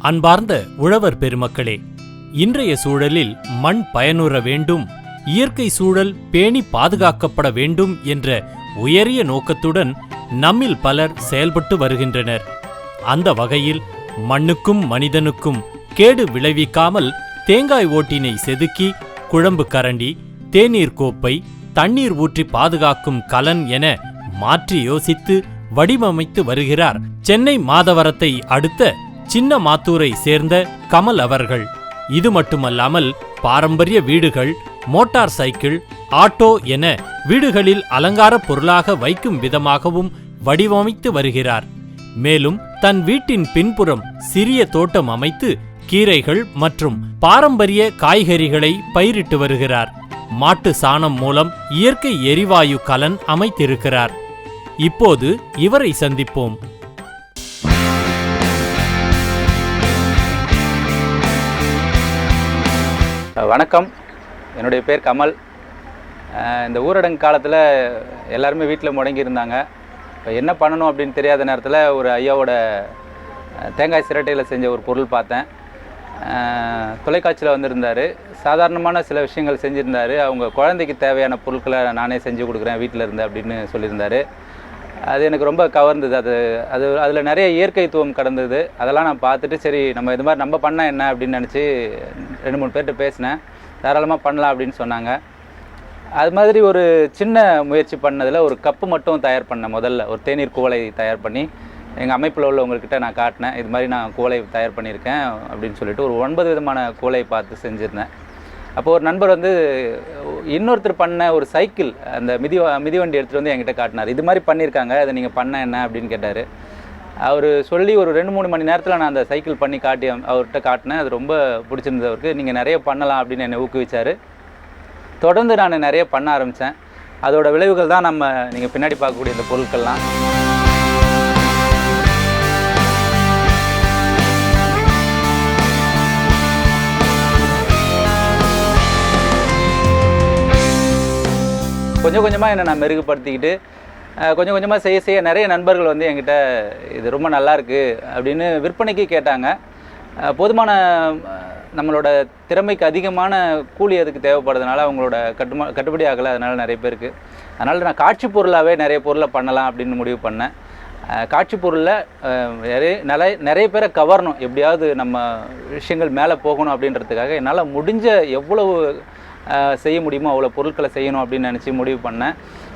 அன்பார்ந்த உழவர் பெருமக்களே இன்றைய சூழலில் மண் பயனுற வேண்டும் இயற்கை சூழல் பேணி பாதுகாக்கப்பட வேண்டும் என்ற உயரிய நோக்கத்துடன் நம்மில் பலர் செயல்பட்டு வருகின்றனர். அந்த வகையில் மண்ணுக்கும் மனிதனுக்கும் கேடு விளைவிக்காமல் தேங்காய் ஓட்டினை செதுக்கி குழம்பு கரண்டி தேநீர் கோப்பை தண்ணீர் ஊற்றி பாதுகாக்கும் கலன் என மாற்றி யோசித்து வடிவமைத்து வருகிறார் சென்னை மாதவரத்தை அடுத்த சின்ன மாத்தூரை சேர்ந்த கமல் அவர்கள். இது மட்டுமல்லாமல் பாரம்பரிய வீடுகள் மோட்டார் சைக்கிள் ஆட்டோ என வீடுகளில் அலங்கார பொருளாக வைக்கும் விதமாகவும் வடிவமைத்து வருகிறார். மேலும் தன் வீட்டின் பின்புறம் சிறிய தோட்டம் அமைத்து கீரைகள் மற்றும் பாரம்பரிய காய்கறிகளை பயிரிட்டு வருகிறார். மாட்டு சாணம் மூலம் இயற்கை எரிவாயு கலன் அமைத்திருக்கிறார். இப்போது இவரை சந்திப்போம். வணக்கம். என்னுடைய பேர் கமல். இந்த ஊரடங்கு காலத்தில் எல்லாருமே வீட்டில் முடங்கியிருந்தாங்க இப்போ என்ன பண்ணணும் அப்படின்னு தெரியாத நேரத்தில் ஒரு ஐயாவோட தேங்காய் சிரட்டையில் செஞ்ச ஒரு பொருள் பார்த்தேன். தொலைக்காட்சியில் வந்திருந்தார். சாதாரணமான சில விஷயங்கள் செஞ்சுருந்தாரு. அவங்க குழந்தைக்கு தேவையான பொருட்களை நானே செஞ்சு கொடுக்குறேன் வீட்டில் இருந்து அப்படின்னு சொல்லியிருந்தார். அது எனக்கு ரொம்ப கவர்ந்தது. அது அது அதில் நிறைய இயற்கைத்துவம் கடந்தது. அதெல்லாம் நான் பார்த்துட்டு சரி நம்ம இது மாதிரி நம்ம பண்ணால் என்ன அப்படின்னு நினச்சி ரெண்டு மூணு பேர்கிட்ட பேசினேன். தாராளமாக பண்ணலாம் அப்படின்னு சொன்னாங்க. அது மாதிரி ஒரு சின்ன முயற்சி பண்ணதில் ஒரு கப்பு மட்டும் தயார் பண்ணேன் முதல்ல. ஒரு தேநீர் குவளை தயார் பண்ணி எங்கள் அமைப்பில் உள்ளவங்கக்கிட்ட நான் காட்டினேன் இது மாதிரி நான் கூலை தயார் பண்ணியிருக்கேன் அப்படின்னு சொல்லிட்டு ஒரு ஒன்பது விதமான குவளை பார்த்து செஞ்சுருந்தேன். அப்போ ஒரு நண்பர் வந்து இன்னொருத்தர் பண்ண ஒரு சைக்கிள் அந்த மிதி மிதிவண்டி எடுத்துகிட்டு வந்து என்கிட்ட காட்டினார். இது மாதிரி பண்ணியிருக்காங்க அதை நீங்கள் பண்ண என்ன அப்படின்னு கேட்டார். அவர் சொல்லி ஒரு ரெண்டு மூணு மணி நேரத்தில் நான் அந்த சைக்கிள் பண்ணி காட்டி அவர்கிட்ட காட்டினேன். அது ரொம்ப பிடிச்சிருந்தது அவருக்கு. நீங்கள் நிறைய பண்ணலாம் அப்படின்னு என்னை ஊக்குவிச்சார். தொடர்ந்து நான் நிறைய பண்ண ஆரம்பித்தேன் அதோட விளைவுகள் தான் நம்ம நீங்கள் பின்னாடி பார்க்கக்கூடிய இந்த பொருட்கள்லாம். கொஞ்சம் கொஞ்சமாக என்னை நான் மெருகுபடுத்திக்கிட்டு கொஞ்சம் கொஞ்சமாக செய்ய செய்ய நிறைய நண்பர்கள் வந்து என்கிட்ட இது ரொம்ப நல்லாயிருக்கு அப்படின்னு விற்பனைக்கு கேட்டாங்க. போதுமான நம்மளோட திறமைக்கு அதிகமான கூலி அதுக்கு தேவைப்படுறதுனால அவங்களோட கட்டுமா கட்டுப்படி ஆகலை அதனால் நிறைய பேருக்கு. அதனால் நான் காட்சி பொருளாகவே நிறைய பொருளை பண்ணலாம் அப்படின்னு முடிவு பண்ணேன். காட்சி பொருளில் நிறைய நிறைய நிறைய பேரை கவரணும். எப்படியாவது நம்ம விஷயங்கள் மேலே போகணும் அப்படின்றதுக்காக என்னால் முடிஞ்ச எவ்வளவு செய்ய முடியுமோ அவ்வளோ பொருட்களை செய்யணும் அப்படின்னு நினச்சி முடிவு பண்ணேன்.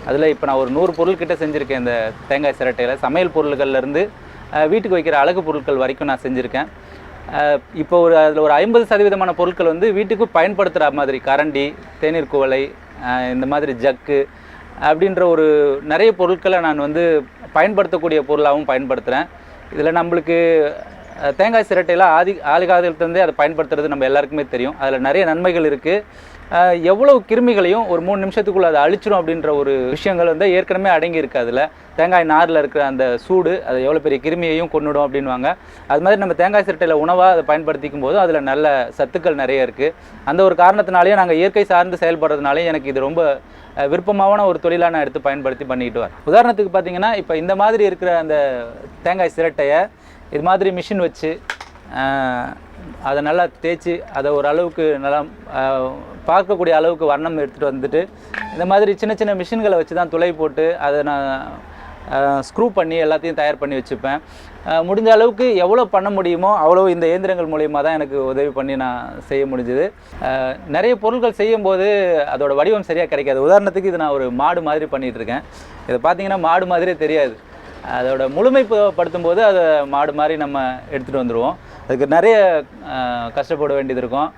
அதில் இப்போ நான் ஒரு நூறு பொருள்கிட்ட செஞ்சுருக்கேன் இந்த தேங்காய் சிரட்டையில். சமையல் பொருள்கள்லேருந்து வீட்டுக்கு வைக்கிற அழகு பொருட்கள் வரைக்கும் நான் செஞ்சுருக்கேன். இப்போ ஒரு அதில் ஒரு ஐம்பது சதவீதமான பொருட்கள் வந்து வீட்டுக்கு பயன்படுத்துகிற மாதிரி கரண்டி தேநீர் குவளை இந்த மாதிரி ஜக்கு அப்படின்ற ஒரு நிறைய பொருட்களை நான் வந்து பயன்படுத்தக்கூடிய பொருளாகவும் பயன்படுத்துகிறேன் இதில் நம்மளுக்கு தேங்காய் சிரட்டையில் ஆதி ஆதிகாலத்துலேருந்தே அதை பயன்படுத்துறது நம்ம எல்லாருக்குமே தெரியும். அதில் நிறைய நன்மைகள் இருக்குது எவ்வளவு கிருமிகளையும் ஒரு மூணு நிமிஷத்துக்குள்ள அதை அழிச்சிரும் அப்படின்ற ஒரு விஷயங்கள் வந்து ஏற்கனவே அடங்கி இருக்கு அதில். தேங்காய் நாரில் இருக்கிற அந்த சூடு அது எவ்வளோ பெரிய கிருமியையும் கொன்னுடும் அப்படின்வாங்க அது மாதிரி நம்ம தேங்காய் சிரட்டையில் உணவாக அதை பயன்படுத்திக்கும் போது அதில் நல்ல சத்துக்கள் நிறைய இருக்குது அந்த ஒரு காரணத்தினாலேயே நாங்கள் இயற்கை சார்ந்து செயல்படுறதுனாலே எனக்கு இது ரொம்ப விருப்பமான ஒரு தொழிலாக நான் எடுத்து பயன்படுத்தி பண்ணிக்கிட்டு வரேன். உதாரணத்துக்கு பார்த்தீங்கன்னா இப்போ இந்த மாதிரி இருக்கிற அந்த தேங்காய் சிரட்டையை இது மாதிரி மிஷின் வச்சு அதை நல்லா தேய்ச்சி அதை ஒரு அளவுக்கு நல்லா பார்க்கக்கூடிய அளவுக்கு வர்ணம் எடுத்துகிட்டு வந்துட்டு இந்த மாதிரி சின்ன சின்ன மிஷின்களை வச்சு தான் துளை போட்டு அதை நான் ஸ்க்ரூ பண்ணி எல்லாத்தையும் தயார் பண்ணி வச்சுப்பேன். முடிஞ்ச அளவுக்கு எவ்வளோ பண்ண முடியுமோ அவ்வளோ இந்த இயந்திரங்கள் மூலியமாக தான் எனக்கு உதவி பண்ணி நான் செய்ய முடிஞ்சுது. நிறைய பொருட்கள் செய்யும்போது அதோடய வடிவம் சரியாக கிடைக்காது. உதாரணத்துக்கு இது நான் ஒரு மாடு மாதிரி பண்ணிகிட்டு இருக்கேன் இதை பார்த்தீங்கன்னா மாடு மாதிரியே தெரியாது. அதோட முழுமைப்படுத்தும் போது அதை மாடு மாதிரி நம்ம எடுத்துகிட்டு வந்துடுவோம் அதுக்கு நிறைய கஷ்டப்பட வேண்டியது இருக்கும்.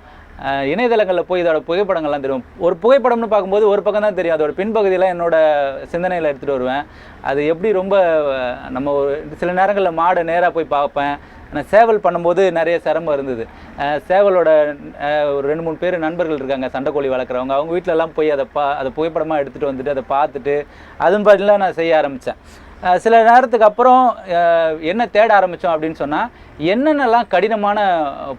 இணையதளங்களில் போய் இதோட புகைப்படங்கள்லாம் தெரியும் ஒரு புகைப்படம்னு பார்க்கும்போது ஒரு பக்கம் தான் தெரியும். அதோட பின்பகுதியெல்லாம் என்னோட சிந்தனையில் எடுத்துகிட்டு வருவேன். அது எப்படி ரொம்ப நம்ம ஒரு சில நேரங்களில் மாடை நேராக போய் பார்ப்பேன். ஆனால் சேவல் பண்ணும்போது நிறைய சிரமம் இருந்தது. சேவலோட ஒரு ரெண்டு மூணு பேர் நண்பர்கள் இருக்காங்க. சண்டைக்கோழி வளர்க்குறவங்க. அவங்க வீட்டிலலாம் போய் அதை பா அதை புகைப்படமாக எடுத்துகிட்டு வந்துட்டு அதை பார்த்துட்டு அதன் பதிலாக நான் செய்ய ஆரம்பித்தேன் சில நேரத்துக்கு அப்புறம் என்ன தேட ஆரம்பித்தோம் அப்படின்னு சொன்னால் என்னென்னலாம் கடினமான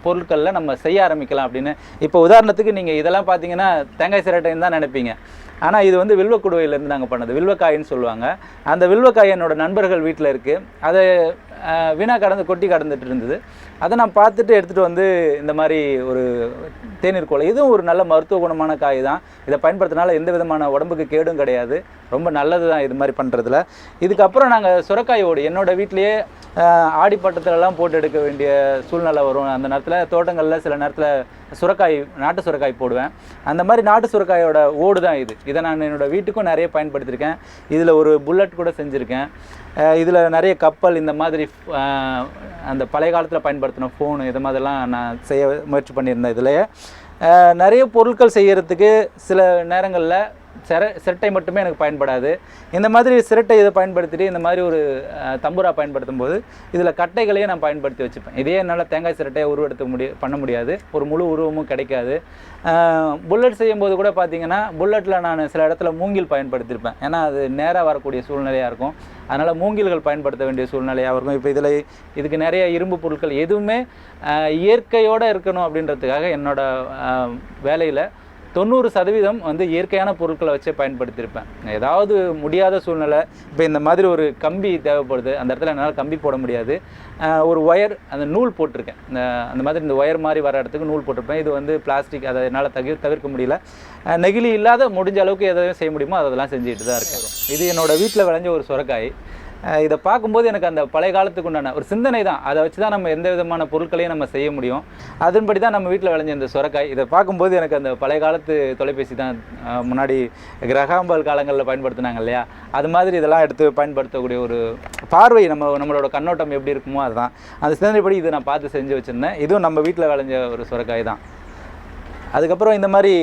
பொருட்களில் நம்ம செய்ய ஆரம்பிக்கலாம் அப்படின்னு. இப்போ உதாரணத்துக்கு நீங்கள் இதெல்லாம் பார்த்தீங்கன்னா தேங்காய் சிரட்டைன்னு தான் நினைப்பீங்க. ஆனால் இது வந்து வில்வக்குடுவையிலேருந்து நாங்கள் பண்ணது. வில்வக்காயின்னு சொல்லுவாங்க. அந்த வில்வக்காய் என்னோடய நண்பர்கள் வீட்டில் இருக்குது அதை வீணாக கடந்து கொட்டி கடந்துட்டு இருந்தது. அதை நான் பார்த்துட்டு எடுத்துகிட்டு வந்து இந்த மாதிரி ஒரு தேநீர் கோலை இதுவும் ஒரு நல்ல மருத்துவ குணமான காய் தான். இதை பயன்படுத்தினால எந்த விதமான உடம்புக்கு கேடும் கிடையாது. ரொம்ப நல்லது தான் இது மாதிரி பண்ணுறதுல இதுக்கப்புறம் நாங்கள் சுரக்காய் ஓடு வீட்டிலையே வீட்லேயே ஆடிப்பட்டத்துலலாம் போட்டு எடுக்க வேண்டிய சூழ்நிலை வரும். அந்த நேரத்தில் தோட்டங்களில் சில நேரத்தில் சுரக்காய் நாட்டு சுரக்காய் போடுவேன். அந்த மாதிரி நாட்டு சுரக்காயோட ஓடு தான் இது. இதை நான் என்னோடய வீட்டுக்கும் நிறைய பயன்படுத்தியிருக்கேன் இதில் ஒரு புல்லட் கூட செஞ்சுருக்கேன். இதில் நிறைய கப்பல் இந்த மாதிரி அந்த பழைய காலத்தில் பயன்படுத்தின ஃபோனு இது மாதிரிலாம் நான் செய்ய முயற்சி பண்ணியிருந்தேன் இதுலேயே. நிறைய பொருட்கள் செய்கிறதுக்கு சில நேரங்களில் சிர சிரட்டை மட்டுமே எனக்கு பயன்படாது. இந்த மாதிரி சிரட்டை இதை பயன்படுத்திட்டு இந்த மாதிரி ஒரு அஹ், தம்புரா பயன்படுத்தும் போது இதில் கட்டைகளையே நான் பயன்படுத்தி வச்சுப்பேன். இதே என்னால் தேங்காய் சிரட்டையை உருவெடுத்த முடிய பண்ண முடியாது. ஒரு முழு உருவமும் கிடைக்காது. புல்லட் செய்யும்போது கூட பார்த்தீங்கன்னா புல்லட்டில் நான் சில இடத்துல மூங்கில் பயன்படுத்தியிருப்பேன். ஏன்னா அது நேராக வரக்கூடிய சூழ்நிலையாக இருக்கும். அதனால் மூங்கில்கள் பயன்படுத்த வேண்டிய சூழ்நிலையாக இருக்கும். இப்போ இதில் இதுக்கு நிறைய இரும்பு பொருட்கள் எதுவுமே இயற்கையோடு இருக்கணும் அப்படின்றதுக்காக என்னோடய வேலையில் தொண்ணூறு சதவீதம் வந்து இயற்கையான பொருட்களை வச்சே பயன்படுத்தியிருப்பேன். ஏதாவது முடியாத சூழ்நிலை இப்போ இந்த மாதிரி ஒரு கம்பி தேவைப்படுது அந்த இடத்துல என்னால் கம்பி போட முடியாது. ஒரு ஒயர் அந்த நூல் போட்டிருக்கேன். இந்த அந்த மாதிரி இந்த ஒயர் மாதிரி வர இடத்துக்கு நூல் போட்டிருப்பேன். இது வந்து பிளாஸ்டிக் அதை என்னால் தவிர தவிர்க்க முடியல. நெகிழி இல்லாத முடிஞ்ச அளவுக்கு எதையும் செய்ய முடியுமோ அதெல்லாம் செஞ்சுட்டு தான் இருக்கேன். இது என்னோடய வீட்டில் விளைஞ்ச ஒரு சுரக்காய். இதை பார்க்கும்போது எனக்கு அந்த பழைய காலத்துக்கு உண்டான ஒரு சிந்தனை தான். அதை வச்சு தான் நம்ம எந்த விதமான பொருட்களையும் நம்ம செய்ய முடியும். அதன்படி தான் நம்ம வீட்டில் விளைஞ்ச இந்த சுரக்காய். இதை பார்க்கும்போது எனக்கு அந்த பழைய காலத்து தொலைபேசி தான் முன்னாடி கிரகாம்பல் காலங்களில் பயன்படுத்தினாங்க இல்லையா? அது மாதிரி இதெல்லாம் எடுத்து பயன்படுத்தக்கூடிய ஒரு பார்வை நம்ம நம்மளோட கண்ணோட்டம் எப்படி இருக்குமோ அதுதான். அந்த சிந்தனைப்படி இதை நான் பார்த்து செஞ்சு வச்சுருந்தேன். இதுவும் நம்ம வீட்டில் விளைஞ்ச ஒரு சுரக்காய் தான். அதுக்கப்புறம் இந்த மாதிரி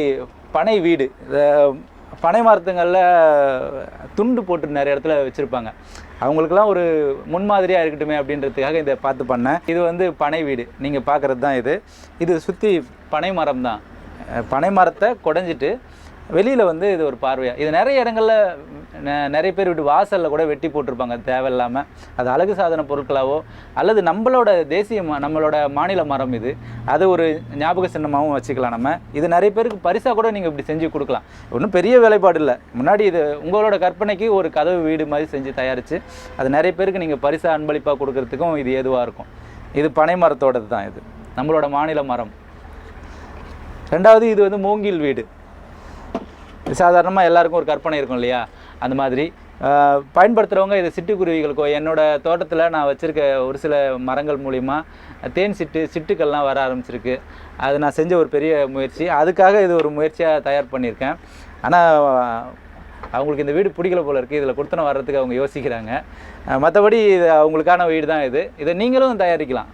பனை வீடு பனை மரத்துங்களில் துண்டு போட்டு நிறைய இடத்துல வச்சுருப்பாங்க. அவங்களுக்கெல்லாம் ஒரு முன்மாதிரியாக இருக்கட்டுமே அப்படின்றதுக்காக இதை பார்த்து பண்ணேன். இது வந்து பனை வீடு. நீங்கள் பார்க்குறது தான் இது. இது சுற்றி பனை மரம் தான் பனை மரத்தை குடஞ்சிட்டு வெளியில் வந்து இது ஒரு பார்வையாக இது நிறைய இடங்களில் நெ- நிறைய பேர் வீட்டு வாசலில் கூட வெட்டி போட்டிருப்பாங்க. தேவையில்லாமல் அது அழகு சாதன பொருட்களாவோ அல்லது நம்மளோட தேசிய நம்மளோட மாநில மரம் இது. அது ஒரு ஞாபக சின்னமாகவும் வச்சுக்கலாம் நம்ம. இது நிறைய பேருக்கு பரிசாக கூட நீங்கள் இப்படி செஞ்சு கொடுக்கலாம். ஒன்றும் பெரிய வேலைப்பாடு இல்லை. முன்னாடி இது உங்களோட கற்பனைக்கு ஒரு கதவு வீடு மாதிரி செஞ்சு தயாரித்து அது நிறைய பேருக்கு நீங்கள் பரிசாக அன்பளிப்பாக கொடுக்கறதுக்கும் இது ஏதுவாக இருக்கும். இது பனை மரத்தோடது தான் இது. நம்மளோட மாநில மரம். ரெண்டாவது இது வந்து மூங்கில் வீடு. சாதாரணமாக எல்லாருக்கும் ஒரு கற்பனை இருக்கும் இல்லையா? அந்த மாதிரி. பயன்படுத்துகிறவங்க இது சிட்டுக்குருவிகளுக்கோ என்னோட தோட்டத்தில் நான் வச்சுருக்க ஒரு சில மரங்கள் மூலிமா தேன் சிட்டு சிட்டுக்கள்லாம் வர ஆரம்பிச்சிருக்கு. அது நான் செஞ்ச ஒரு பெரிய முயற்சி. அதுக்காக இது ஒரு முயற்சியாக தயார் பண்ணியிருக்கேன். ஆனால் அவங்களுக்கு இந்த வீடு பிடிக்கல போல இருக்குது இதில் கொடுத்தன வர்றதுக்கு அவங்க யோசிக்கிறாங்க. மற்றபடி இது அவங்களுக்கான வீடு தான் இது. இதை நீங்களும் தயாரிக்கலாம்.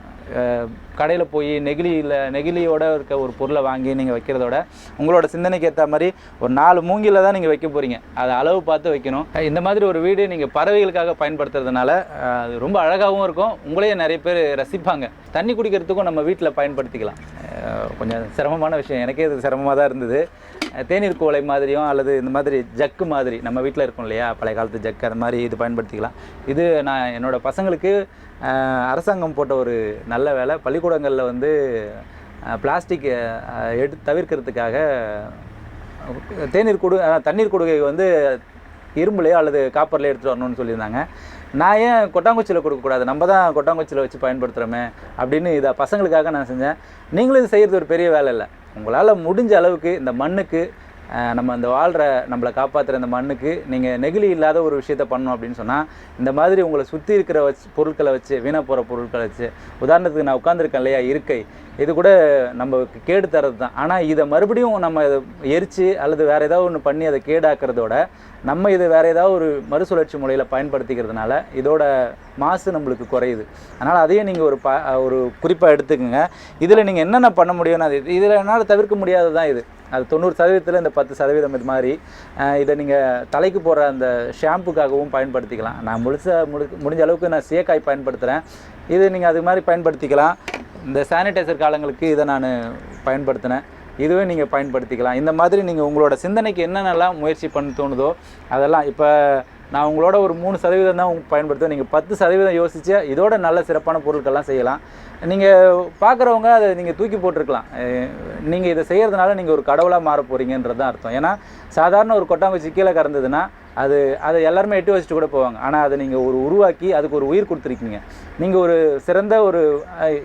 கடையில் போய் நெகிழியில் நெகிழியோட இருக்க ஒரு பொருளை வாங்கி நீங்கள் வைக்கிறதோட உங்களோட சிந்தனைக்கு ஏற்ற மாதிரி ஒரு நாலு மூங்கில தான் நீங்கள் வைக்க போகிறீங்க அதை அளவு பார்த்து வைக்கணும். இந்த மாதிரி ஒரு வீடு நீங்கள் பறவைகளுக்காக பயன்படுத்துறதுனால அது ரொம்ப அழகாகவும் இருக்கும். உங்களையே நிறைய பேர் ரசிப்பாங்க. தண்ணி குடிக்கிறதுக்கும் நம்ம வீட்டில் பயன்படுத்திக்கலாம். கொஞ்சம் சிரமமான விஷயம். எனக்கே இது சிரமமாக தான் இருந்தது. தேநீர் கோலை மாதிரியும் அல்லது இந்த மாதிரி ஜக்கு மாதிரி நம்ம வீட்டில் இருக்கோம் இல்லையா? பழைய காலத்து ஜக்கு அது மாதிரி இது பயன்படுத்திக்கலாம். இது நான் என்னோட பசங்களுக்கு அரசாங்கம் போட்ட ஒரு நல்ல வேலை. பள்ளிக்கூடங்களில் வந்து பிளாஸ்டிக் எடு தவிர்க்கிறதுக்காக தேநீர் கொடு தண்ணீர் குடுகை வந்து இரும்புலையோ அல்லது காப்பர்லேயோ எடுத்துகிட்டு வரணும்னு சொல்லியிருந்தாங்க. நான் ஏன் கொட்டாங்குச்சியில் கொடுக்கக்கூடாது நம்ம தான் கொட்டாங்குச்சியில் வச்சு பயன்படுத்துகிறோமே அப்படின்னு இதை பசங்களுக்காக நான் செஞ்சேன். நீங்களும் இது செய்கிறது ஒரு பெரிய வேலை இல்லை. உங்களால் முடிஞ்ச அளவுக்கு இந்த மண்ணுக்கு அஹ், நம்ம இந்த வாழ்கிற நம்மளை காப்பாற்றுற இந்த மண்ணுக்கு நீங்கள் நெகிழி இல்லாத ஒரு விஷயத்த பண்ணணும் அப்படின்னு சொன்னால் இந்த மாதிரி உங்களை சுற்றி இருக்கிற வச்சு பொருட்களை வச்சு வீணாக போகிற பொருட்களை வச்சு உதாரணத்துக்கு நான் உட்காந்துருக்கேன் இல்லையா இருக்கை. இது கூட நம்ம கேடு தரது தான். ஆனால் இதை மறுபடியும் நம்ம எரித்து அல்லது வேறு ஏதாவது ஒன்று பண்ணி அதை கேடாக்கிறதோட நம்ம இதை வேறு ஏதாவது ஒரு மறுசுழற்சி முறையில் பயன்படுத்திக்கிறதுனால இதோட மாசு நம்மளுக்கு குறையுது. அதனால் அதையும் நீங்கள் ஒரு ப ஒரு குறிப்பாக எடுத்துக்கோங்க. இதில் நீங்கள் என்னென்ன பண்ண முடியும்னு அது இதில் என்னால் தவிர்க்க முடியாதது தான் இது. அது தொண்ணூறு சதவீதத்தில் இந்த பத்து சதவீதம் இது மாதிரி இதை நீங்கள் தலைக்கு போகிற அந்த ஷாம்புக்காகவும் பயன்படுத்திக்கலாம். நான் முழுச முழு முடிஞ்ச அளவுக்கு நான் சேக்காய் பயன்படுத்துகிறேன் இது நீங்கள் அது மாதிரி பயன்படுத்திக்கலாம். இந்த சானிடைசர் காலங்களுக்கு இதை நான் பயன்படுத்தினேன். இதுவே நீங்கள் பயன்படுத்திக்கலாம். இந்த மாதிரி நீங்கள் உங்களோட சிந்தனைக்கு என்னென்னலாம் முயற்சி பண்ண தோணுதோ அதெல்லாம் இப்போ நான் உங்களோட ஒரு மூணு சதவீதம் தான் பயன்படுத்துவேன். நீங்கள் பத்து சதவீதம் யோசிச்சு இதோட நல்ல சிறப்பான பொருட்கள்லாம் செய்யலாம். நீங்கள் பார்க்குறவங்க அதை நீங்கள் தூக்கி போட்டிருக்கலாம். நீங்கள் இதை செய்கிறதுனால நீங்கள் ஒரு கடவுளாக மாற போகிறீங்கன்றது தான் அர்த்தம். ஏன்னா சாதாரண ஒரு கொட்டாங்குச்சி கீழே கறந்ததுன்னா அது அதை எல்லாருமே எட்டி வச்சுட்டு கூட போவாங்க. ஆனால் அதை நீங்கள் ஒரு உருவாக்கி அதுக்கு ஒரு உயிர் கொடுத்துருக்கீங்க. நீங்கள் ஒரு சிறந்த ஒரு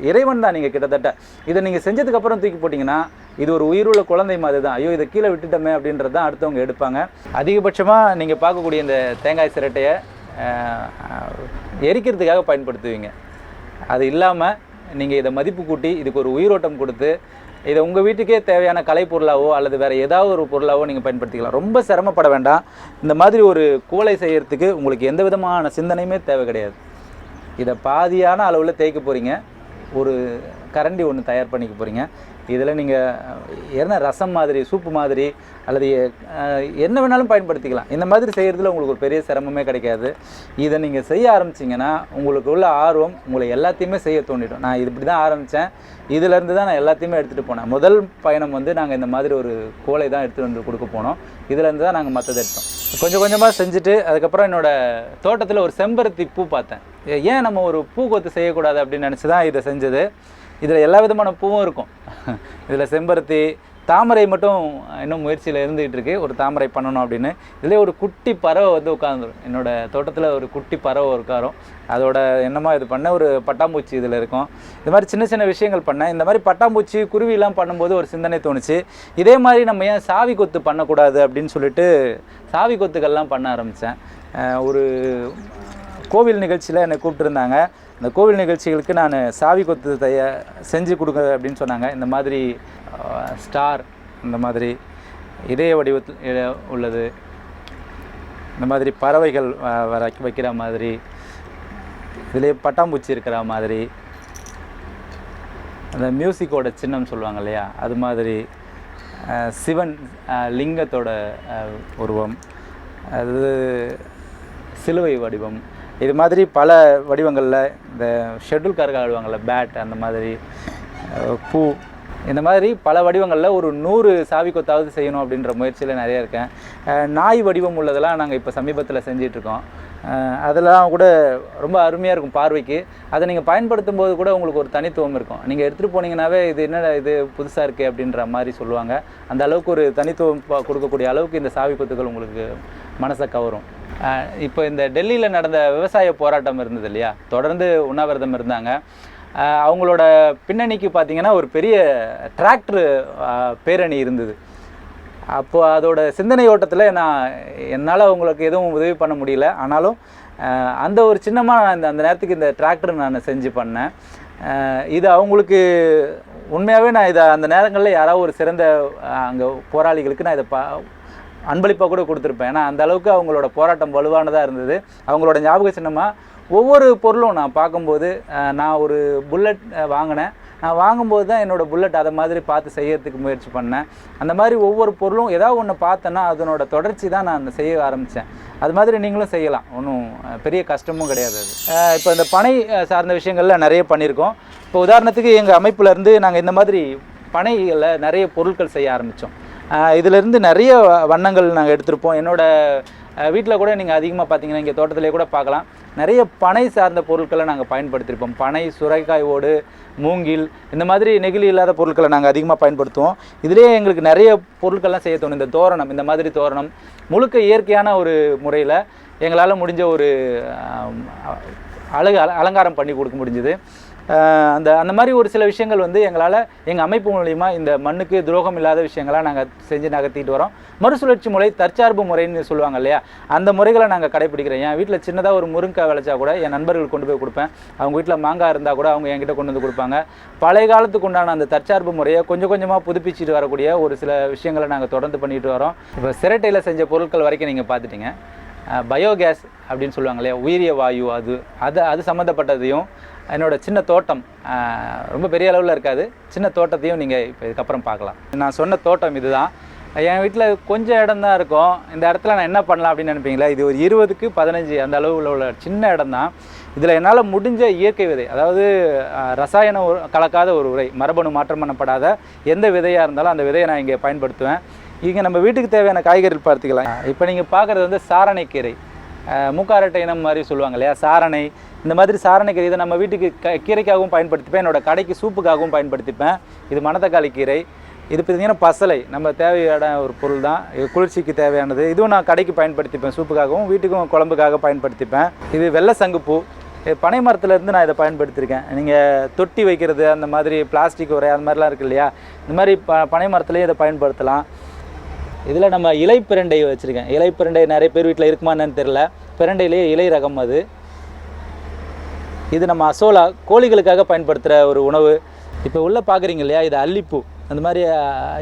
இறைவன் தான் நீங்கள் கிட்டத்தட்ட. இதை நீங்கள் செஞ்சதுக்கப்புறம் தூக்கி போட்டிங்கன்னா இது ஒரு உயிருள்ள குழந்தை மாதிரி தான் ஐயோ இதை கீழே விட்டுட்டோமே அப்படின்றது தான் அடுத்தவங்க எடுப்பாங்க. அதிகபட்சமாக நீங்கள் பார்க்கக்கூடிய இந்த தேங்காய் சிரட்டையை எரிக்கிறதுக்காக பயன்படுத்துவீங்க. அது இல்லாமல் நீங்கள் இதை மதிப்பு கூட்டி இதுக்கு ஒரு உயிரோட்டம் கொடுத்து இதை உங்கள் வீட்டுக்கே தேவையான கலைப்பொருளாகவோ அல்லது வேறு ஏதாவது ஒரு பொருளாவோ நீங்கள் பயன்படுத்திக்கலாம். ரொம்ப சிரமப்பட வேண்டாம். இந்த மாதிரி ஒரு கூலை செய்கிறதுக்கு உங்களுக்கு எந்த விதமான சிந்தனையுமே தேவை கிடையாது. இதை பாதியான அளவில் தேய்க்க போகிறீங்க ஒரு கரண்டி ஒன்று தயார் பண்ணிக்க போகிறீங்க இதில் நீங்கள் என்ன ரசம் மாதிரி சூப்பு மாதிரி அல்லது என்ன வேணாலும் பயன்படுத்திக்கலாம். இந்த மாதிரி செய்கிறதுல உங்களுக்கு ஒரு பெரிய சிரமமே கிடைக்காது. இதை நீங்கள் செய்ய ஆரம்பிச்சிங்கன்னா உங்களுக்கு உள்ள ஆர்வம் உங்களை எல்லாத்தையுமே செய்ய தோண்டிடும். நான் இது இப்படி தான் ஆரம்பித்தேன் இதிலேருந்து தான் நான் எல்லாத்தையுமே எடுத்துகிட்டு போனேன். முதல் பயணம் வந்து நாங்கள் இந்த மாதிரி ஒரு கோலை தான் எடுத்துகிட்டு வந்து கொடுக்க போனோம். இதுலேருந்து தான் நாங்கள் மற்றது எடுத்தோம். கொஞ்சம் கொஞ்சமாக செஞ்சுட்டு அதுக்கப்புறம் என்னோடய தோட்டத்தில் ஒரு செம்பருத்தி பூ பார்த்தேன். ஏன் நம்ம ஒரு பூ கொத்து செய்யக்கூடாது அப்படின்னு நினச்சி தான் இதை செஞ்சது. இதில் எல்லா விதமான பூவும் இருக்கும். இதில் செம்பருத்தி தாமரை மட்டும் இன்னும் முயற்சியில் இருந்துகிட்டு இருக்கு. ஒரு தாமரை பண்ணணும் அப்படின்னு. இதிலே ஒரு குட்டி பறவை வந்து உட்காந்துரும் என்னோடய தோட்டத்தில் ஒரு குட்டி பறவை உட்காரும். அதோட என்னமா இது பண்ண? ஒரு பட்டாம்பூச்சி இதில் இருக்கும். இது மாதிரி சின்ன சின்ன விஷயங்கள் பண்ணேன். இந்த மாதிரி பட்டாம்பூச்சி குருவிலாம் பண்ணும்போது ஒரு சிந்தனை தோணுச்சு. இதே மாதிரி நம்ம ஏன் சாவி கொத்து பண்ணக்கூடாது அப்படின்னு சொல்லிட்டு சாவி கொத்துக்கள்லாம் பண்ண ஆரம்பித்தேன் ஒரு கோவில் நிகழ்ச்சியில் என்னை கூப்பிட்டுருந்தாங்க. அந்த கோவில் நிகழ்ச்சிகளுக்கு நான் சாவி கொத்து தைய செஞ்சு கொடுங்க அப்படின்னு சொன்னாங்க. இந்த மாதிரி ஸ்டார் இந்த மாதிரி இதய வடிவத்தில் உள்ளது. இந்த மாதிரி பறவைகள் வர வைக்கிற மாதிரி இதுலேயே பட்டாம்பூச்சி இருக்கிற மாதிரி அந்த மியூசிக்கோட சின்னம் சொல்லுவாங்க இல்லையா? அது மாதிரி சிவன் லிங்கத்தோட உருவம். அது சிலுவை வடிவம். இது மாதிரி பல வடிவங்களில் இந்த ஷெட்யூல் கார்கள் ஆடுவாங்கள்ல பேட் அந்த மாதிரி பூ இந்த மாதிரி பல வடிவங்களில் ஒரு நூறு சாவி கொத்தாவது செய்யணும் அப்படின்ற முயற்சியில் நிறைய இருக்கேன். நாய் வடிவம் உள்ளதெல்லாம் நாங்கள் இப்போ சமீபத்தில் செஞ்சிட்ருக்கோம் அதெல்லாம் கூட ரொம்ப அருமையாக இருக்கும் பார்வைக்கு. அதை நீங்கள் பயன்படுத்தும் போது கூட உங்களுக்கு ஒரு தனித்துவம் இருக்கும். நீங்கள் எடுத்துகிட்டு போனீங்கன்னாவே இது என்ன இது புதுசாக இருக்குது அப்படின்ற மாதிரி சொல்லுவாங்க. அந்த அளவுக்கு ஒரு தனித்துவம் கொடுக்கக்கூடிய அளவுக்கு இந்த சாவி கொத்துக்கள் உங்களுக்கு மனசை கவரும். இப்போ இந்த டெல்லியில் நடந்த விவசாய போராட்டம் இருந்தது இல்லையா? தொடர்ந்து உண்ணாவிரதம் இருந்தாங்க. அவங்களோட பின்னணிக்கு பார்த்தீங்கன்னா ஒரு பெரிய டிராக்டர் பேரணி இருந்தது. அப்போது அதோட சிந்தனை ஓட்டத்தில் நான் என்னால் அவங்களுக்கு எதுவும் உதவி பண்ண முடியல. ஆனாலும் அந்த ஒரு சின்னமாக நான் இந்த அந்த நேரத்துக்கு இந்த டிராக்டர் நான் செஞ்சு பண்ணேன். இது அவங்களுக்கு உண்மையாகவே நான் இதை அந்த நேரங்களில் யாராவது ஒரு சிறந்த அங்கே போராளிகளுக்கு நான் இதை பா அன்பளிப்பாக கூட கொடுத்துருப்பேன். ஏன்னா அந்த அளவுக்கு அவங்களோட போராட்டம் வலுவானதாக இருந்தது. அவங்களோட ஞாபக சின்னமாக ஒவ்வொரு பொருளும் நான் பார்க்கும்போது நான் ஒரு புல்லட் வாங்கினேன். நான் வாங்கும்போது தான் என்னோடய புல்லட் அதை மாதிரி பார்த்து செய்யறதுக்கு முயற்சி பண்ணேன். அந்த மாதிரி ஒவ்வொரு பொருளும் ஏதாவது ஒன்று பார்த்தேன்னா அதனோட தொடர்ச்சி தான் நான் செய்ய ஆரம்பித்தேன் அது மாதிரி நீங்களும் செய்யலாம். ஒன்றும் பெரிய கஷ்டமும் கிடையாது அது. இப்போ இந்த பனை சார்ந்த விஷயங்களில் நிறைய பண்ணியிருக்கோம். இப்போ உதாரணத்துக்கு எங்கள் அமைப்புலேருந்து நாங்கள் இந்த மாதிரி பனைகளில் நிறைய பொருட்கள் செய்ய ஆரம்பித்தோம் இதிலிருந்து நிறைய வ- வண்ணங்கள் நாங்கள் எடுத்திருப்போம். என்னோடய வீட்டில் கூட நீங்கள் அதிகமாக பார்த்தீங்கன்னா இங்கே தோட்டத்திலே கூட பார்க்கலாம் நிறைய பனை சார்ந்த பொருட்களை நாங்கள் பயன்படுத்தியிருப்போம் பனை சுரைக்காய் ஓடு மூங்கில் இந்த மாதிரி நெகிழி இல்லாத பொருட்களை நாங்கள் அதிகமாக பயன்படுத்துவோம். இதுலேயே எங்களுக்கு நிறைய பொருட்கள்லாம் செய்ய தோணும். இந்த தோரணம் இந்த மாதிரி தோரணம் முழுக்க இயற்கையான ஒரு முறையில் எங்களால் முடிஞ்ச ஒரு அழகு அல- அலங்காரம் பண்ணி கொடுக்க முடிஞ்சுது. அந்த அந்த மாதிரி ஒரு சில விஷயங்கள் வந்து எங்களால் எங்கள் அமைப்பு மூலிமா இந்த மண்ணுக்கு துரோகம் இல்லாத விஷயங்களாக நாங்கள் செஞ்சு நகர்த்திட்டு வரோம். மறுசுழற்சி முறை தற்சார்பு முறைன்னு சொல்லுவாங்க இல்லையா? அந்த முறைகளை நாங்கள் கடைப்பிடிக்கிறோம் என் வீட்டில் சின்னதாக ஒரு முருங்கை விளைச்சா கூட என் நண்பர்கள் கொண்டு போய் கொடுப்பேன். அவங்க வீட்டில் மாங்காய் இருந்தால் கூட அவங்க என்கிட்ட கொண்டு வந்து கொடுப்பாங்க. பழைய காலத்துக்கு உண்டான அந்த தற்சார்பு முறையை கொஞ்சம் கொஞ்சமாக புதுப்பிச்சுட்டு வரக்கூடிய ஒரு சில விஷயங்களை நாங்கள் தொடர்ந்து பண்ணிட்டு வரோம். இப்போ சிரட்டையில் செஞ்ச பொருட்கள் வரைக்கும் நீங்கள் பார்த்துட்டீங்க. பயோகேஸ் அப்படின்னு சொல்லுவாங்க இல்லையா? உயிரிய வாயு அது. அது அது சம்மந்தப்பட்டதையும் என்னோட சின்ன தோட்டம் ரொம்ப பெரிய அளவில் இருக்காது. சின்ன தோட்டத்தையும் நீங்கள் இப்போ இதுக்கப்புறம் பார்க்கலாம். நான் சொன்ன தோட்டம் இதுதான். என் வீட்டில் கொஞ்சம் இடம் தான் இருக்கும். இந்த இடத்துல நான் என்ன பண்ணலாம் அப்படின்னு நினைப்பீங்களா? இது ஒரு இருபதுக்கு பதினஞ்சு அந்த அளவில் உள்ள சின்ன இடம் தான். இதில் என்னால் முடிஞ்ச இயற்கை விதை அதாவது ரசாயனம் ரசாயன கலக்காத ஒரு உரை மரபணு மாற்றம் பண்ணப்படாத எந்த விதையாக இருந்தாலும் அந்த விதையை நான் இங்கே பயன்படுத்துவேன். இங்கே நம்ம வீட்டுக்கு தேவையான காய்கறிகள் பார்த்துக்கலாம். இப்போ நீங்கள் பார்க்குறது வந்து சாரணைக்கீரை மூக்காரட்டை இனம் மாதிரி சொல்லுவாங்க இல்லையா? சாரணை. இந்த மாதிரி சாரணை கீரை இதை நம்ம வீட்டுக்கு க கீரைக்காகவும் பயன்படுத்திப்பேன். என்னோடய கடைக்கு சூப்புக்காகவும் பயன்படுத்திப்பேன். இது மணத்தக்காளி கீரை. இது பார்த்தீங்கன்னா பசலை. நம்ம தேவையான ஒரு பொருள் தான். இது குளிர்ச்சிக்கு தேவையானது. இதுவும் நான் கடைக்கு பயன்படுத்திப்பேன் சூப்புக்காகவும் வீட்டுக்கும் குழம்புக்காக பயன்படுத்திப்பேன். இது வெள்ளை சங்குப்பூ. இது பனை மரத்துலேருந்து நான் இதை பயன்படுத்தியிருக்கேன் நீங்கள் தொட்டி வைக்கிறது அந்த மாதிரி பிளாஸ்டிக் உரை அந்த மாதிரிலாம் இருக்கு இல்லையா? இந்த மாதிரி ப பனை மரத்துலேயும் இதை பயன்படுத்தலாம். இதில் நம்ம இலை பிரண்டை வச்சுருக்கேன். இலை பிரண்டை நிறைய பேர் வீட்டில் இருக்குமா தெரில பிரண்டையிலேயே இலை ரகம் அது. இது நம்ம அசோலா கோழிகளுக்காக பயன்படுத்துகிற ஒரு உணவு. இப்போ உள்ளே பார்க்குறீங்க இல்லையா இது அல்லிப்பூ. அந்த மாதிரி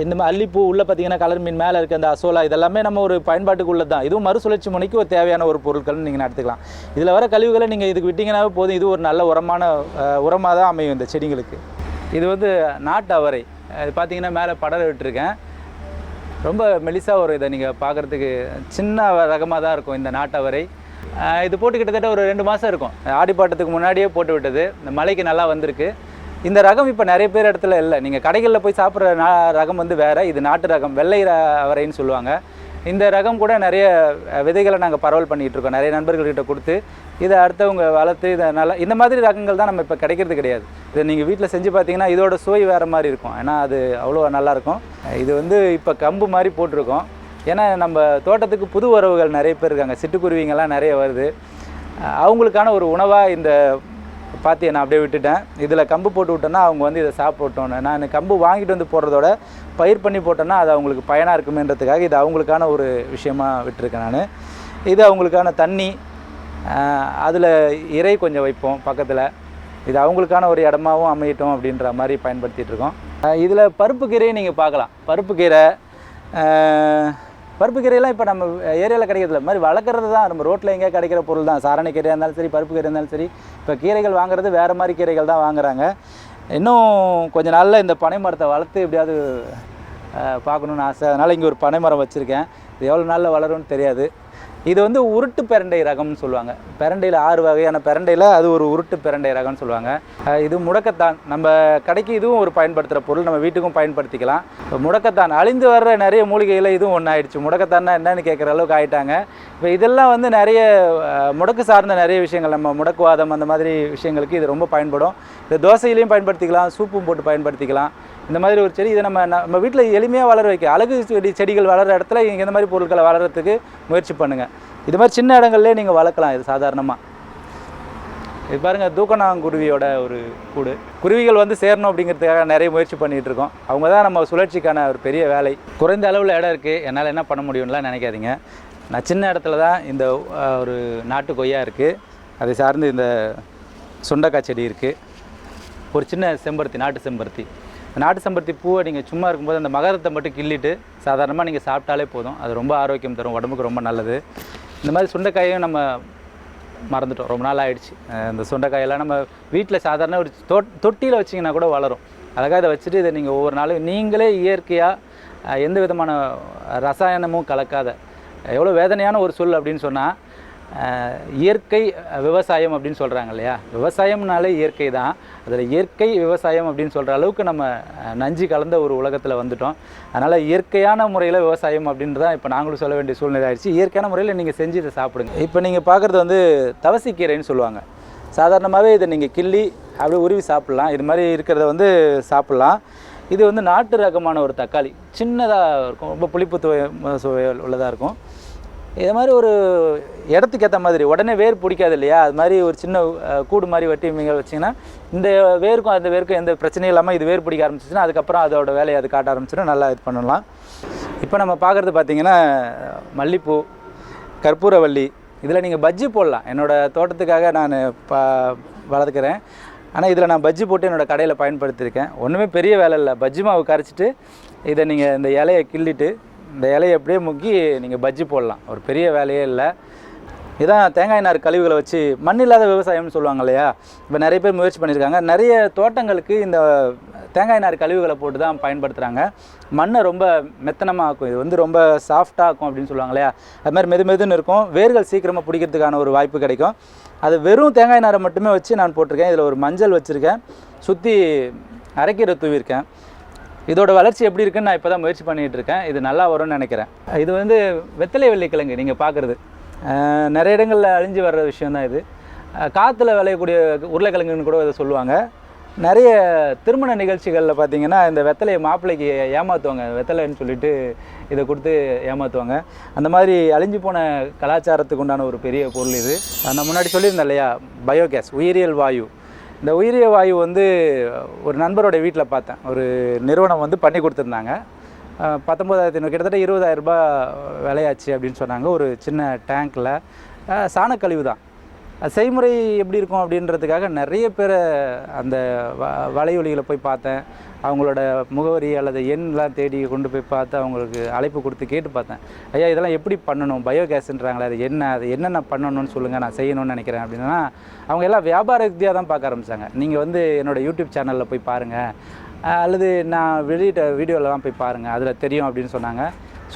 இந்த மாதிரி அல்லிப்பூ உள்ளே பார்த்தீங்கன்னா கலர் மீன் மேலே இருக்க அந்த அசோலா இதெல்லாமே நம்ம ஒரு பயன்பாட்டுக்கு உள்ளது தான். இதுவும் மறுசுழற்சி முனைக்கு ஒரு தேவையான ஒரு பொருட்கள்னு நீங்கள் எடுத்துக்கலாம். இதில் வர கழிவுகளை நீங்கள் இதுக்கு விட்டிங்கனாவே போதும். இது ஒரு நல்ல உரமான உரமாக தான் அமையும் இந்த செடிங்களுக்கு இது வந்து நாட்டு அவரை. இது பார்த்தீங்கன்னா மேலே படர விட்டுருக்கேன். ரொம்ப மெலிசாக ஒரு இதை நீங்கள் பார்க்குறதுக்கு சின்ன ரகமாக தான் இருக்கும் இந்த நாட்டவரை இது போட்டு கிட்டத்தட்ட ஒரு ரெண்டு மாதம் இருக்கும். ஆடிப்பாட்டத்துக்கு முன்னாடியே போட்டு விட்டது. இந்த மலைக்கு நல்லா வந்திருக்கு. இந்த ரகம் இப்போ நிறைய பேர் இடத்துல இல்லை. நீங்கள் கடைகளில் போய் சாப்பிட்ற நா ரகம் வந்து வேறு. இது நாட்டு ரகம். வெள்ளை அவரைன்னு சொல்லுவாங்க. இந்த ரகம் கூட நிறைய விதைகளை நாங்கள் பரவல் பண்ணிகிட்டு இருக்கோம் நிறைய நண்பர்கள்கிட்ட கொடுத்து இதை அடுத்தவங்க வளர்த்து இதை நல்லா இந்த மாதிரி ரகங்கள் தான் நம்ம இப்போ கிடைக்கிறது கிடையாது. இதை நீங்கள் வீட்டில் செஞ்சு பார்த்தீங்கன்னா இதோட சுவை வேறு மாதிரி இருக்கும். ஏன்னா அது அவ்வளோ நல்லாயிருக்கும். இது வந்து இப்போ கம்பு மாதிரி போட்டிருக்கோம். ஏன்னா நம்ம தோட்டத்துக்கு புது உறவுகள் நிறைய பேர் இருக்காங்க. சிட்டுக்குருவிங்கெல்லாம் நிறைய வருது. அவங்களுக்கான ஒரு உணவாக இந்த பாத்தியை நான் அப்படியே விட்டுட்டேன். இதில் கம்பு போட்டு விட்டேன்னா அவங்க வந்து இதை சாப்பிட்டோன்னு நான் கம்பு வாங்கிட்டு வந்து போடுறதோட பயிர் பண்ணி போட்டேன்னா அது அவங்களுக்கு பயனாக இருக்குமேன்றதுக்காக இது அவங்களுக்கான ஒரு விஷயமா விட்டுருக்கேன் நான். இது அவங்களுக்கான தண்ணி அதில் இறை கொஞ்சம் வைப்போம் பக்கத்தில். இது அவங்களுக்கான ஒரு இடமாவும் அமையட்டும் அப்படின்ற மாதிரி பயன்படுத்திகிட்டு இருக்கோம் இதில் பருப்பு கீரையை நீங்கள் பார்க்கலாம். பருப்பு கீரை பருப்பு கீரையெல்லாம் இப்போ நம்ம ஏரியாவில் கிடைக்கிறது மாதிரி வளர்க்குறது தான். நம்ம ரோட்டில் எங்கேயா கிடைக்கிற பொருள் தான். சாரணை கீரையாக இருந்தாலும் சரி பருப்பு கீரை இருந்தாலும் சரி இப்போ கீரைகள் வாங்குறது வேறு மாதிரி கீரைகள் தான் வாங்குறாங்க. இன்னும் கொஞ்ச நாளில் இந்த பனை மரத்தை வளர்த்து எப்படியாவது பார்க்கணுன்னு ஆசை. அதனால் இங்கே ஒரு பனை மரம் வச்சுருக்கேன். இது எவ்வளோ நாளில் வளரும்னு தெரியாது. இது வந்து உருட்டு பெரண்டை ரகம்னு சொல்லுவாங்க. பெரண்டையில் ஆறு வகையான பெரண்டையில் அது ஒரு உருட்டு பெரண்டை ரகம்னு சொல்லுவாங்க. இது முடக்கத்தான். நம்ம கடைக்கு இதுவும் ஒரு பயன்படுத்துகிற பொருள். நம்ம வீட்டுக்கும் பயன்படுத்திக்கலாம். இப்போ முடக்கத்தான். அழிந்து வர்ற நிறைய மூலிகையில் இதுவும் ஒன்றாயிடுச்சு முடக்கத்தான்னா என்னன்னு கேட்குற அளவுக்கு ஆயிட்டாங்க. இப்போ இதெல்லாம் வந்து நிறைய முடக்கு சார்ந்த நிறைய விஷயங்கள். நம்ம முடக்குவாதம் அந்த மாதிரி விஷயங்களுக்கு இது ரொம்ப பயன்படும். இந்த தோசையிலையும் பயன்படுத்திக்கலாம். சூப்பும் போட்டு பயன்படுத்திக்கலாம். இந்த மாதிரி ஒரு செடி இதை நம்ம நம்ம வீட்டில் எளிமையாக வளர வைக்க அழகு செடி செடிகள் வளர்கிற இடத்துல இங்கே இந்த மாதிரி பொருட்களை வளர்கிறதுக்கு முயற்சி பண்ணுங்கள் இது மாதிரி சின்ன இடங்கள்லேயே நீங்கள் வளர்க்கலாம் இது சாதாரணமாக இது பாருங்கள் தூக்கணாங்குருவியோட ஒரு கூடு. குருவிகள் வந்து சேரணும் அப்படிங்கிறதுக்காக நிறைய முயற்சி பண்ணிகிட்டு இருக்கோம். அவங்க தான் நம்ம சுழற்சிக்கான ஒரு பெரிய வேலை. குறைந்த அளவில் இடம் இருக்குது என்னால் என்ன பண்ண முடியும்லாம் நினைக்காதீங்க. நான் சின்ன இடத்துல தான் இந்த ஒரு நாட்டு கொய்யா இருக்குது அதை சார்ந்து இந்த சுண்டக்காய் செடி இருக்குது ஒரு சின்ன செம்பருத்தி நாட்டு செம்பருத்தி. நாட்டு சம்பருத்தி பூவை நீங்கள் சும்மா இருக்கும்போது அந்த மகரத்தை மட்டும் கிள்ளிட்டு சாதாரணமாக நீங்கள் சாப்பிட்டாலே போதும். அது ரொம்ப ஆரோக்கியம் தரும் உடம்புக்கு ரொம்ப நல்லது. இந்த மாதிரி சுண்டைக்காயும் நம்ம மறந்துட்டோம். ரொம்ப நாள் ஆயிடுச்சு. இந்த சுண்டைக்காயெல்லாம் நம்ம வீட்டில் சாதாரண ஒரு தொட் தொட்டியில் வச்சிங்கன்னா கூட வளரும். அழகாக இதை வச்சுட்டு இதை நீங்கள் ஒவ்வொரு நாளும் நீங்களே இயற்கையாக எந்த விதமான ரசாயனமும் கலக்காத எவ்வளோ வேதனையான ஒரு சொல் அப்படின்னு சொன்னால் இயற்கை விவசாயம் அப்படின்னு சொல்கிறாங்க இல்லையா? விவசாயம்னாலே இயற்கை தான். அதில் இயற்கை விவசாயம் அப்படின்னு சொல்கிற அளவுக்கு நம்ம நஞ்சு கலந்த ஒரு உலகத்தில் வந்துட்டோம். அதனால் இயற்கையான முறையில் விவசாயம் அப்படின்றது இப்போ நாங்களும் சொல்ல வேண்டிய சூழ்நிலை ஆயிடுச்சு. இயற்கையான முறையில் நீங்கள் செஞ்சு இதை சாப்பிடுங்க. இப்போ நீங்கள் பார்க்குறது வந்து தவசிக்கீரைன்னு சொல்லுவாங்க. சாதாரணமாகவே இதை நீங்கள் கிள்ளி அப்படியே உருவி சாப்பிட்லாம். இது மாதிரி இருக்கிறத வந்து சாப்பிட்லாம். இது வந்து நாட்டு ரகமான ஒரு தக்காளி. சின்னதாக இருக்கும். ரொம்ப புளிப்பு சுவை உள்ளதாக இருக்கும். இது மாதிரி ஒரு இடத்துக்கு ஏற்ற மாதிரி உடனே வேர் பிடிக்காது இல்லையா? அது மாதிரி ஒரு சின்ன கூடு மாதிரி வெட்டி நீங்கள் வச்சிங்கன்னா இந்த வேருக்கும் அந்த வேருக்கும் எந்த பிரச்சனையும் இல்லாமல் இது வேர் பிடிக்க ஆரம்பிச்சிச்சுன்னா அதுக்கப்புறம் அதோட வேலையை அது காட்ட ஆரம்பிச்சிடும் நல்லா இது பண்ணலாம். இப்போ நம்ம பார்க்குறது பார்த்தீங்கன்னா மல்லிப்பூ கற்பூரவள்ளி இதில் நீங்கள் பஜ்ஜி போடலாம். என்னோடய தோட்டத்துக்காக நான் ப வளர்த்துக்கிறேன் ஆனால் இதில் நான் பஜ்ஜி போட்டு என்னோடய கடையில் பயன்படுத்தியிருக்கேன். ஒன்றுமே பெரிய வேலை இல்லை. பஜ்ஜி மாவு கரைச்சிட்டு இதை நீங்கள் இந்த இலையை கிள்ளிட்டு இந்த இலையை அப்படியே முக்கி நீங்கள் பஜ்ஜி போடலாம். ஒரு பெரிய வேலையே இல்லை. இதான் தேங்காய் நார் கழிவுகளை வச்சு மண் இல்லாத விவசாயம்னு சொல்லுவாங்க இல்லையா? இப்போ நிறைய பேர் முயற்சி பண்ணியிருக்காங்க. நிறைய தோட்டங்களுக்கு இந்த தேங்காய் நார் கழிவுகளை போட்டு தான் பயன்படுத்துகிறாங்க மண்ணை ரொம்ப மெத்தனமாக ஆக்கும். இது வந்து ரொம்ப சாஃப்டாக இருக்கும் அப்படின்னு சொல்லுவாங்க இல்லையா? அது மாதிரி மெது மெதுன்னு இருக்கும். வேர்கள் சீக்கிரமாக பிடிக்கிறதுக்கான ஒரு வாய்ப்பு கிடைக்கும். அது வெறும் தேங்காய் நாரை மட்டுமே வச்சு நான் போட்டிருக்கேன். இதில் ஒரு மஞ்சள் வச்சுருக்கேன். சுற்றி அரைக்கீரை தூவிருக்கேன் இதோட வளர்ச்சி எப்படி இருக்குன்னு நான் இப்போ தான் முயற்சி பண்ணிகிட்டு இருக்கேன். இது நல்லா வரும்னு நினைக்கிறேன். இது வந்து வெத்தலை வெள்ளிக்கிழங்கு நீங்கள் பார்க்குறது. நிறைய இடங்களில் அழிஞ்சு வர்ற விஷயம் தான் இது. காற்றுல விளையக்கூடிய உருளைக்கிழங்குன்னு கூட இதை சொல்லுவாங்க. நிறைய திருமண நிகழ்ச்சிகளில் பார்த்தீங்கன்னா இந்த வெத்தலையை மாப்பிள்ளைக்கு ஏமாற்றுவாங்க வெத்தலைன்னு சொல்லிட்டு இதை கொடுத்து ஏமாற்றுவாங்க அந்த மாதிரி அழிஞ்சு போன கலாச்சாரத்துக்கு உண்டான ஒரு பெரிய பொருள் இது. நான் முன்னாடி சொல்லியிருந்தேன் இல்லையா? பயோகேஸ் உயிரியல் வாயு. இந்த உயிரிய வாயு வந்து ஒரு நண்பரோட வீட்டில் பார்த்தேன். ஒரு நிறுவனம் வந்து பண்ணி கொடுத்துருந்தாங்க. அஹ், ஐநூறு கிட்டத்தட்ட இருபதாயிரம் ரூபாய் விலையாச்சு அப்படின்னு சொன்னாங்க. ஒரு சின்ன டேங்க்கில் சாணக்கழிவு தான். செய்முறை எப்படி இருக்கும் அப்படின்றதுக்காக நிறைய பேரை அந்த வ வலையொலிகளை போய் பார்த்தேன். அவங்களோட முகவரி அல்லது எண்லாம் தேடி கொண்டு போய் பார்த்து அவங்களுக்கு அழைப்பு கொடுத்து கேட்டு பார்த்தேன். ஐயா இதெல்லாம் எப்படி பண்ணணும்? பயோகேஸ்ன்றாங்களே அது என்ன? அது என்னென்ன பண்ணணும்னு சொல்லுங்கள் நான் செய்யணும்னு நினைக்கிறேன் அப்படின்னா அவங்க எல்லாம் வியாபார ரீதியாக தான் பார்க்க ஆரம்பித்தாங்க நீங்கள் வந்து என்னோடய யூடியூப் சேனலில் போய் பாருங்கள் அல்லது நான் வெளியிட்ட வீடியோலலாம் போய் பாருங்கள் அதில் தெரியும் அப்படின்னு சொன்னாங்க.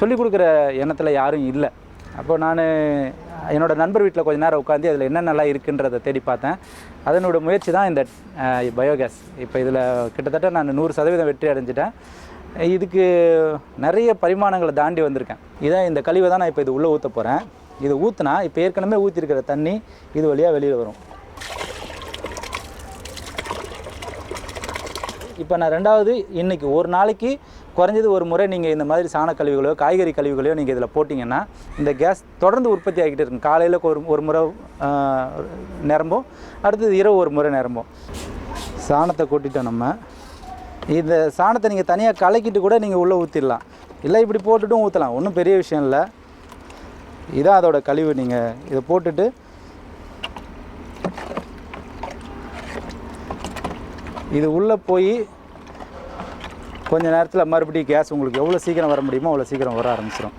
சொல்லிக் கொடுக்குற எண்ணத்தில் யாரும் இல்லை. அப்போது நான் என்னோட நண்பர் வீட்டில் கொஞ்ச நேரம் உட்காந்து அதில் என்னென்னலாம் இருக்குன்றதை தேடி பார்த்தேன். அதனோட முயற்சி தான் இந்த பயோகேஸ் இப்போ இதில் கிட்டத்தட்ட நான் நூறு சதவீதம் வெற்றி அடைஞ்சிட்டேன். இதுக்கு நிறைய பரிமாணங்களை தாண்டி வந்திருக்கேன். இதான் இந்த கழிவை தான் நான் இப்போ இது உள்ளே ஊற்ற போகிறேன் இது ஊற்றுனா இப்போ ஏற்கனவே ஊற்றிருக்கிற தண்ணி இது வழியாக வெளியில் வரும். இப்போ நான் ரெண்டாவது இன்றைக்கி ஒரு நாளைக்கு குறைஞ்சது ஒரு முறை நீங்கள் இந்த மாதிரி சாண கழிவுகளோ காய்கறி கழிவுகளையோ நீங்கள் இதில் போட்டிங்கன்னா இந்த கேஸ் தொடர்ந்து உற்பத்தி ஆகிக்கிட்டே இருக்கும். காலையில் ஒரு ஒரு முறை நிரம்பும். அடுத்தது இரவு ஒரு முறை நிரம்பும். சாணத்தை கூட்டிட்டோம் நம்ம. இந்த சாணத்தை நீங்கள் தனியாக கலக்கிட்டு கூட நீங்கள் உள்ளே ஊற்றிடலாம் இல்லை இப்படி போட்டுட்டும் ஊற்றலாம் ஒன்றும் பெரிய விஷயம் இல்லை. இதான் அதோட கழிவு. நீங்கள் இதை போட்டுட்டு இது உள்ளே போய் கொஞ்சம் நேரத்தில் மறுபடியும் கேஸ் உங்களுக்கு எவ்வளோ சீக்கிரம் வர முடியுமோ அவ்வளோ சீக்கிரம் வர ஆரம்பிச்சிடும்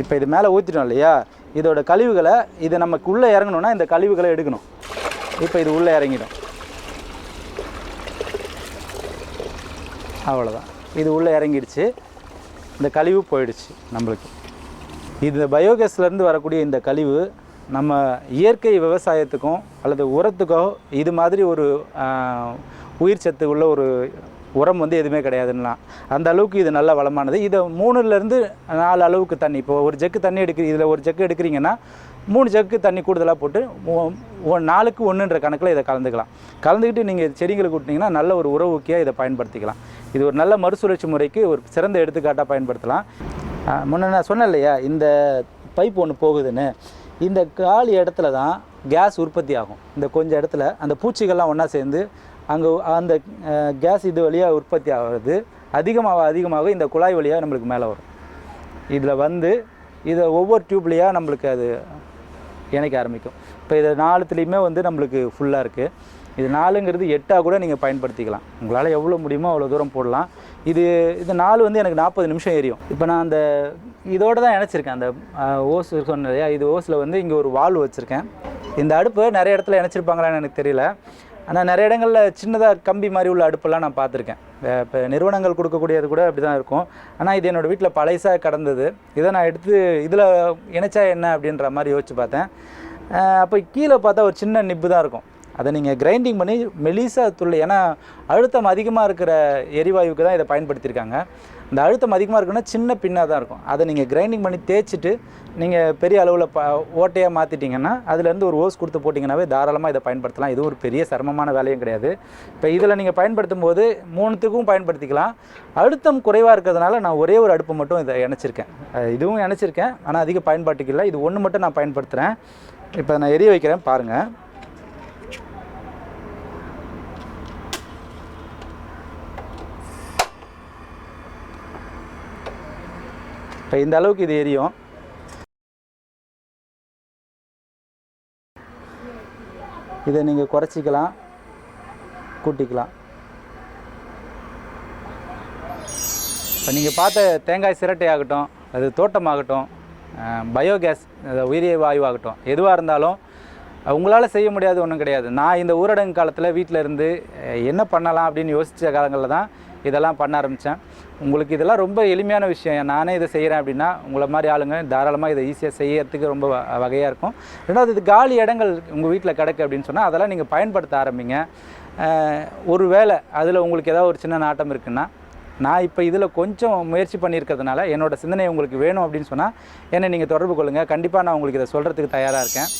இப்போ இது மேலே ஊற்றிட்டோம் இல்லையா? இதோட கழிவுகளை இது நமக்கு உள்ளே இறங்கணும்னா இந்த கழிவுகளை எடுக்கணும். இப்போ இது உள்ளே இறங்கிடும். அவ்வளோதான் இது உள்ளே இறங்கிடுச்சு. இந்த கழிவு போயிடுச்சு நம்மளுக்கு. இந்த பயோகேஸ்லேருந்து வரக்கூடிய இந்த கழிவு நம்ம இயற்கை விவசாயத்துக்கும் அல்லது உரத்துக்கோ இது மாதிரி ஒரு உயிர் சத்து உள்ள ஒரு உரம் வந்து எதுவுமே கிடையாதுன்னா அந்த அளவுக்கு இது நல்ல வளமானது. இதை மூணுலேருந்து நாலு அளவுக்கு தண்ணி இப்போ ஒரு ஜக்கு தண்ணி எடுக்கிற இதில் ஒரு ஜக்கு எடுக்கிறீங்கன்னா மூணு ஜக்கு தண்ணி கூடுதலாக போட்டு ஒ- ஒன்றுன்ற கணக்கில் இதை கலந்துக்கலாம். கலந்துக்கிட்டு நீங்கள் செடிங்களுக்கு விட்டிங்கன்னா நல்ல ஒரு உறவுக்கியாக இதை பயன்படுத்திக்கலாம். இது ஒரு நல்ல மறுசுழற்சி முறைக்கு ஒரு சிறந்த எடுத்துக்காட்டாக பயன்படுத்தலாம். முன்ன நான் சொன்னேன் இல்லையா இந்த பைப் ஒன்று போகுதுன்னு இந்த காலி இடத்துல தான் கேஸ் உற்பத்தி ஆகும். இந்த கொஞ்சம் இடத்துல அந்த பூச்சிகள்லாம் ஒன்றா சேர்ந்து அங்கே அந்த கேஸ் இது வழியாக உற்பத்தி ஆகிறது அதிகமாக அதிகமாக இந்த குழாய் வழியாக நம்மளுக்கு மேலே வரும். இதில் வந்து இதை ஒவ்வொரு டியூப்லேயாக நம்மளுக்கு அது இணைக்க ஆரம்பிக்கும். இப்போ இதை நாலுத்துலேயுமே வந்து நம்மளுக்கு ஃபுல்லாக இருக்குது இது நாலுங்கிறது எட்டாக கூட நீங்கள் பயன்படுத்திக்கலாம். உங்களால் எவ்வளோ முடியுமோ அவ்வளோ தூரம் போடலாம். இது இது நாலு வந்து எனக்கு நாற்பது நிமிஷம் எரியும். இப்போ நான் அந்த இதோடு தான் இணைச்சிருக்கேன். அந்த ஓஸ் சொன்னது இல்லையா? இது ஓஸில் வந்து இங்கே ஒரு வால்வ் வச்சுருக்கேன். இந்த அடுப்பு நிறைய இடத்துல இணைச்சிருப்பாங்களான்னு எனக்கு தெரியல. ஆனால் நிறைய இடங்களில் சின்னதாக கம்பி மாதிரி உள்ள அடுப்பெல்லாம் நான் பார்த்துருக்கேன். இப்போ நிறுவனங்கள் கொடுக்கக்கூடியது கூட அப்படி தான் இருக்கும். ஆனால் இது என்னோடய வீட்டில் பழைசாக கடந்தது. இதை நான் எடுத்து இதில் இணைச்சா என்ன அப்படின்ற மாதிரி யோசிச்சு பார்த்தேன். அப்போ கீழே பார்த்தா ஒரு சின்ன நிப்பு தான் இருக்கும். அதை நீங்கள் கிரைண்டிங் பண்ணி மெலிசாக துள்ளி ஏன்னா அழுத்தம் அதிகமாக இருக்கிற எரிவாயுவுக்கு தான் இதை பயன்படுத்தியிருக்காங்க. இந்த அழுத்தம் அதிகமாக இருக்குன்னா சின்ன பின்னாக தான் இருக்கும். அதை நீங்கள் கிரைண்டிங் பண்ணி தேய்ச்சிட்டு நீங்கள் பெரிய அளவில் ப ஓட்டையாக மாற்றிட்டீங்கன்னா அதுலேருந்து ஒரு ஓஸ் கொடுத்து போட்டிங்கன்னாவே தாராளமாக இதை பயன்படுத்தலாம். இது ஒரு பெரிய சிரமமான வேலையும் கிடையாது. இப்போ இதில் நீங்கள் பயன்படுத்தும் போது மூணுத்துக்கும் பயன்படுத்திக்கலாம். அழுத்தம் குறைவாக இருக்கிறதுனால நான் ஒரே ஒரு அடுப்பு மட்டும் இதை இணைச்சிருக்கேன். இதுவும் இணைச்சிருக்கேன். ஆனால் அதிக பயன்பாட்டுக்கு இல்லை. இது ஒன்று மட்டும் நான் பயன்படுத்துகிறேன் இப்போ நான் எரிய வைக்கிறேன். பாருங்கள் இப்போ இந்த அளவுக்கு இது எரியும். இதை நீங்கள் குறைச்சிக்கலாம். கூட்டிக்கலாம். இப்போ நீங்கள் பார்த்த தேங்காய் சிரட்டை ஆகட்டும் அது தோட்டமாகட்டும் பயோகேஸ் உயிரிய வாயுவாகட்டும் எதுவாக இருந்தாலும் உங்களால் செய்ய முடியாது ஒன்றும் கிடையாது. நான் இந்த ஊரடங்கு காலத்தில் வீட்டில் இருந்து என்ன பண்ணலாம் அப்படின்னு யோசித்த காலங்களில் தான் இதெல்லாம் பண்ண ஆரம்பித்தேன் உங்களுக்கு இதெல்லாம் ரொம்ப எளிமையான விஷயம். நானே இதை செய்கிறேன் அப்படின்னா உங்களை மாதிரி ஆளுங்க தாராளமாக இதை ஈஸியாக செய்யறதுக்கு ரொம்ப வ- வகையாக இருக்கும். ரெண்டாவது இது காலி இடங்கள் உங்கள் வீட்டில் கிடக்கு அப்படின்னு சொன்னால் அதெல்லாம் நீங்கள் பயன்படுத்த ஆரம்பிங்க. ஒரு வேளை அதில் உங்களுக்கு ஏதாவது ஒரு சின்ன நாட்டம் இருக்குன்னா நான் இப்போ இதில் கொஞ்சம் முயற்சி பண்ணியிருக்கிறதுனால என்னோடய சிந்தனை உங்களுக்கு வேணும் அப்படின்னு சொன்னால் என்னை நீங்கள் தொடர்பு கொள்ளுங்கள் கண்டிப்பாக நான் உங்களுக்கு இதை சொல்கிறதுக்கு தயாராக இருக்கேன்.